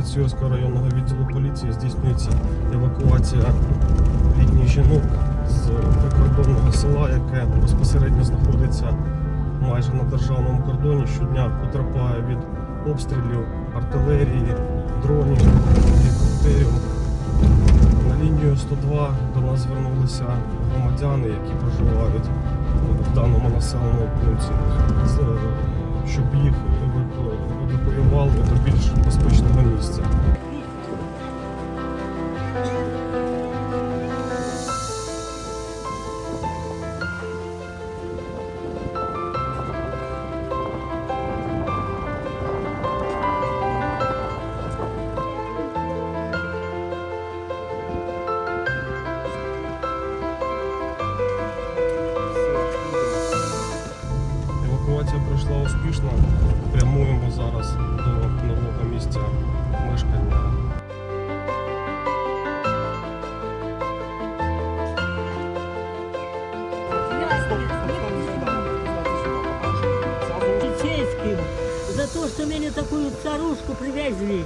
Новоград-Сіверського районного відділу поліції здійснюється евакуація літніх жінок з прикордонного села, яке безпосередньо знаходиться майже на державному кордоні. Щодня потерпає від обстрілів артилерії, дронів, гелікоптерів. На лінію 102 до нас звернулися громадяни, які проживають в даному населеному пункті, щоб їх еваку- більш безпечного Евакуація пройшла успішно. Прямуємо зараз до нового місця мешкання. полицейским за то, что меня такую старушку привезли.